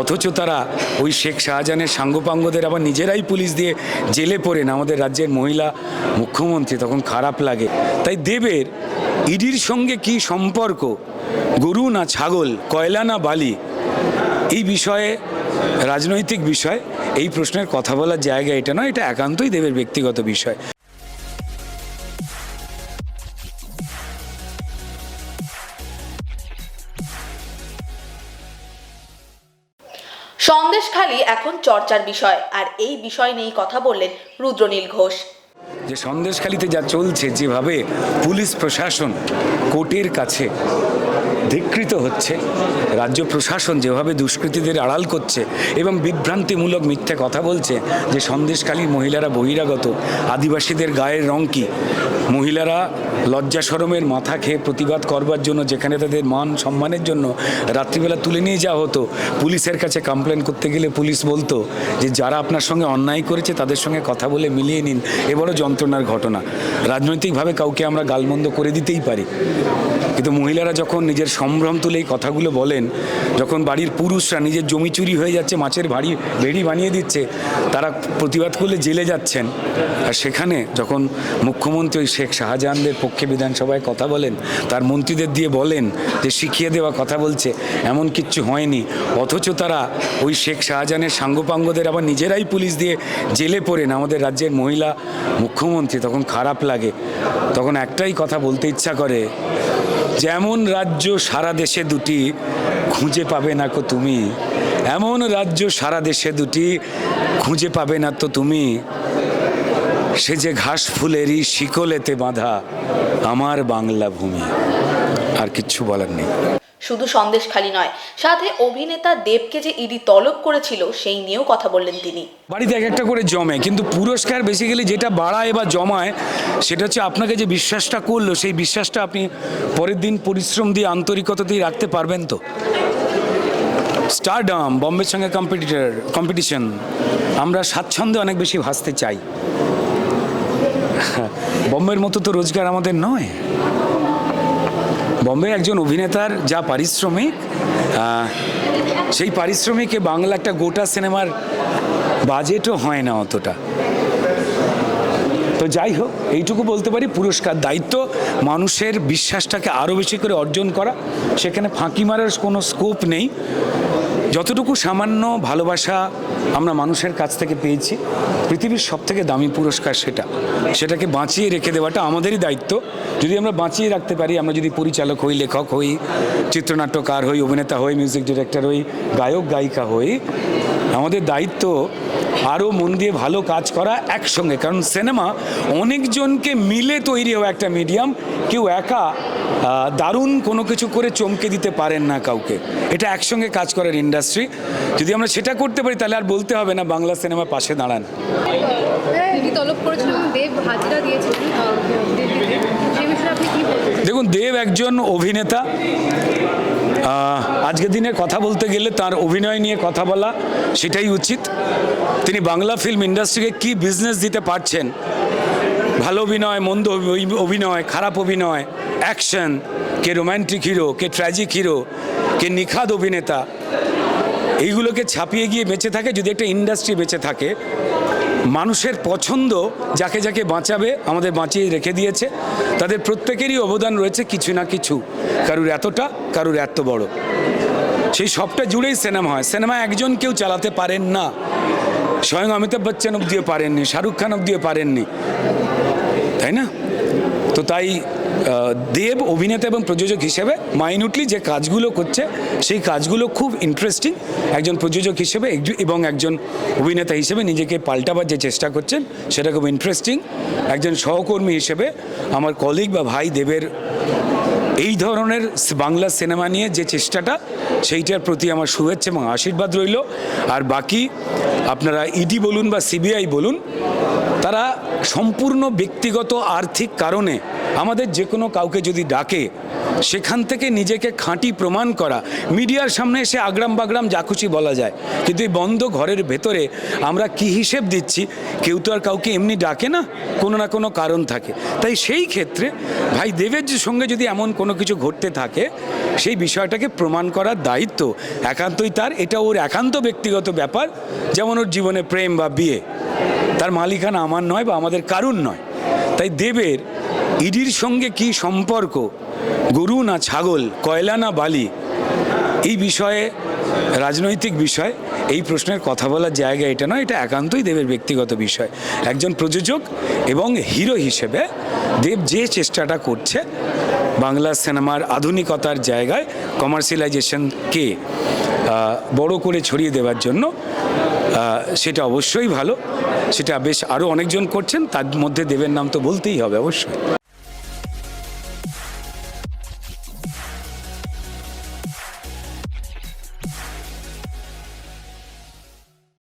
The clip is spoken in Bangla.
অথচ তারা ওই শেখ শাহজাহানের সাঙ্গপাঙ্গদের আবার নিজেরাই পুলিশ দিয়ে জেলে পড়েন আমাদের রাজ্যের মহিলা মুখ্যমন্ত্রী তখন খারাপ লাগে। তাই দেবের, ইডির সঙ্গে কি সম্পর্ক? গরু না ছাগল, কয়লা না বালি? এই বিষয়ে, রাজনৈতিক বিষয়, এই প্রশ্নের কথা বলার জায়গা এটা নয়, এটা একান্তই দেবের ব্যক্তিগত বিষয়। সন্দেশখালী এখন চর্চার বিষয়। আর এই বিষয় নিয়েই কথা বললেন রুদ্রনীল ঘোষ। যে সন্দেশখালিতে যা চলছে, যেভাবে পুলিশ প্রশাসন কোর্টের কাছে ধিকৃত হচ্ছে, রাজ্য প্রশাসন যেভাবে দুষ্কৃতীদের আড়াল করছে এবং বিভ্রান্তিমূলক মিথ্যে কথা বলছে, যে সন্দেশখালীর মহিলারা বহিরাগত, আদিবাসীদের গায়ের রং কি? মহিলারা লজ্জা সরমের মাথা খেয়ে প্রতিবাদ করবার জন্য যেখানে তাদের মান সম্মানের জন্য রাত্রিবেলা তুলে নিয়ে যাওয়া হতো, পুলিশের কাছে কমপ্লেন করতে গেলে পুলিশ বলতো যে যারা আপনার সঙ্গে অন্যায় করেছে তাদের সঙ্গে কথা বলে মিলিয়ে নিন, এ বড় যন্ত্রণার ঘটনা। রাজনৈতিকভাবে কাউকে আমরা গালমন্দ করে দিতেই পারি। কিন্তু মহিলারা যখন নিজের সম্ভ্রম তুলে এই কথাগুলো বলেন, যখন বাড়ির পুরুষরা নিজের জমি চুরি হয়ে যাচ্ছে, মাছের ভাড়ি ভেড়ি বানিয়ে দিচ্ছে, তারা প্রতিবাদ করলে জেলে যাচ্ছেন। আর সেখানে যখন মুখ্যমন্ত্রী শেখ শাহজাহানদের পক্ষে বিধানসভায় কথা বলেন, তার মন্ত্রীদের দিয়ে বলেন যে শিখিয়ে দেওয়া কথা বলছে, এমন কিচ্ছু হয়নি। অথচ তারা ওই শেখ শাহজাহানের সাঙ্গপাঙ্গদের আবার নিজেরাই পুলিশ দিয়ে জেলে পড়েন। আমাদের রাজ্যের মহিলা মুখ্যমন্ত্রী তখন খারাপ লাগে। তখন একটাই কথা বলতে ইচ্ছা করে, যেমন রাজ্য সারা দেশে দুটি, খুঁজে পাবে না কো তুমি। এমন রাজ্য সারা দেশে দুটি, খুঁজে পাবে না তো তুমি। সে যে ঘাস ফুলেরই শিকলেতে বাঁধা আমার বাংলা ভূমি। আর কিচ্ছু বলার নেই। শুধু সন্দেশ খালি নয় সাথে অভিনেতা দেবকে যে ইডি তলব করেছিল সেই নিয়েও কথা বললেন তিনি। বাড়িতে এক একটা করে জমে কিন্তু পুরস্কার বেসিক্যালি যেটা বাড়ায় বা জমায় সেটা হচ্ছে আপনাকে যে বিশ্বাসটা করল সেই বিশ্বাসটা আপনি পরের দিন পরিশ্রম দিয়ে আন্তরিকতা দিয়ে রাখতে পারবেন তো? স্টারডাম বম্বের সঙ্গে কম্পিটিটার কম্পিটিশন আমরা স্বাচ্ছন্দ্যে অনেক বেশি ভাসতে চাই। বম্বের মতো তো রোজগার আমাদের নয়। বম্বে একজন অভিনেতার যা পারিশ্রমিক সেই পারিশ্রমিকে বাংলা একটা গোটা সিনেমার বাজেটও হয় না অতটা। তো যাই হোক, এইটুকু বলতে পারি, পুরস্কার দায়িত্ব, মানুষের বিশ্বাসটাকে আরও বেশি করে অর্জন করা। সেখানে ফাঁকি মারার কোনো স্কোপ নেই। যতটুকু সামান্য ভালোবাসা আমরা মানুষের কাছ থেকে পেয়েছি, পৃথিবীর সব থেকে দামি পুরস্কার সেটা। সেটাকে বাঁচিয়ে রেখে দেওয়াটা আমাদেরই দায়িত্ব। যদি আমরা বাঁচিয়ে রাখতে পারি, আমরা যদি পরিচালক হই, লেখক হই, চিত্রনাট্যকার হই, অভিনেতা হই মিউজিক ডিরেক্টর হই, গায়ক, গায়িকা হই, আমাদের দায়িত্ব আরও মন দিয়ে ভালো কাজ করা একসঙ্গে। কারণ সিনেমা অনেকজনকে মিলে তৈরি হওয়া একটা মিডিয়াম কেউ একা দারুণ কোনো কিছু করে চমকে দিতে পারেন না কাউকে। এটা একসঙ্গে কাজ করার ইন্ডাস্ট্রি যদি আমরা সেটা করতে পারি, তাহলে আর বলতে হবে না বাংলা সিনেমা পাশে দাঁড়ান। দেব হাজিরা দিয়েছিলেন আহ, দিল্লিতে সেই বিষয়ে আপনি কি বলতে চান? দেখুন দেব একজন অভিনেতা। আহ, আজকের দিনে কথা বলতে গেলে তার অভিনয় নিয়ে কথা বলা সেটাই উচিত। তিনি বাংলা ফিল্ম ইন্ডাস্ট্রিকে কি বিজনেস দিতে পারছেন? ভালো অভিনয় মন্দ অভিনয় খারাপ অভিনয় অ্যাকশন কে রোম্যান্টিক হিরো কে ট্র্যাজিক হিরো কে নিখাদ অভিনেতা এইগুলোকে ছাপিয়ে গিয়ে বেঁচে থাকে যদি একটা ইন্ডাস্ট্রি বেঁচে থাকে মানুষের পছন্দ যাকে যাকে বাঁচাবে, আমাদের বাঁচিয়ে রেখে দিয়েছে। তাদের প্রত্যেকেরই অবদান রয়েছে কিছু না কিছু। কারুর এতটা, কারুর এত বড়। সেই সবটা জুড়েই সিনেমা হয়। সিনেমা একজন কেউ চালাতে পারেন না। স্বয়ং অমিতাভ বচ্চন অব্দিও পারেননি, শাহরুখ খান অব্দিও পারেননি। তাই না? তো তাই দেব অভিনেতা এবং প্রযোজক হিসেবে মাইনুটলি যে কাজগুলো করছে, সেই কাজগুলো খুব ইন্টারেস্টিং একজন প্রযোজক হিসেবে এবং একজন অভিনেতা হিসেবে নিজেকে পাল্টাবার যে চেষ্টা করছেন, সেটা খুব ইন্টারেস্টিং একজন সহকর্মী হিসেবে আমার কলিগ বা ভাই দেবের এই ধরনের বাংলা সিনেমা নিয়ে যে চেষ্টাটা, সেইটার প্রতি আমার শুভেচ্ছা এবং আশীর্বাদ রইল। আর বাকি আপনারা ইডি বলুন বা সিবিআই বলুন তারা সম্পূর্ণ ব্যক্তিগত আর্থিক কারণে আমাদের যে কোনো কাউকে যদি ডাকে, সেখান থেকে নিজেকে খাঁটি প্রমাণ করা। মিডিয়ার সামনে এসে আগ্রাম বাগ্রাম যা খুশি বলা যায়। কিন্তু এই বন্ধ ঘরের ভেতরে আমরা কি হিসেব দিচ্ছি? কেউ তো আর কাউকে এমনি ডাকে না? কোনো না কোনো কারণ থাকে। তাই সেই ক্ষেত্রে ভাই দেবের সঙ্গে যদি এমন কোনো কিছু ঘটতে থাকে, সেই বিষয়টাকে প্রমাণ করার দায়িত্ব একান্তই তার। এটা ওর একান্ত ব্যক্তিগত ব্যাপার। যেমন ওর জীবনে প্রেম বা বিয়ে। তার মালিকানা আমার নয় বা আমাদের কারুর নয়। তাই দেবের, ইডির সঙ্গে কি সম্পর্ক? গরু না ছাগল, কয়লা না বালি? এই বিষয়ে, রাজনৈতিক বিষয়, এই প্রশ্নের কথা বলার জায়গা এটা নয়, এটা একান্তই দেবের ব্যক্তিগত বিষয়। একজন প্রযোজক এবং হিরো হিসেবে দেব যে চেষ্টাটা করছে বাংলা সিনেমার আধুনিকতার জায়গায় কমার্শিয়ালাইজেশনকে বড় করে ছড়িয়ে দেওয়ার জন্য সেটা অবশ্যই ভালো। সেটা বেশ আরও অনেকজন করছেন, তার মধ্যে দেবের নাম তো বলতেই হবে অবশ্যই।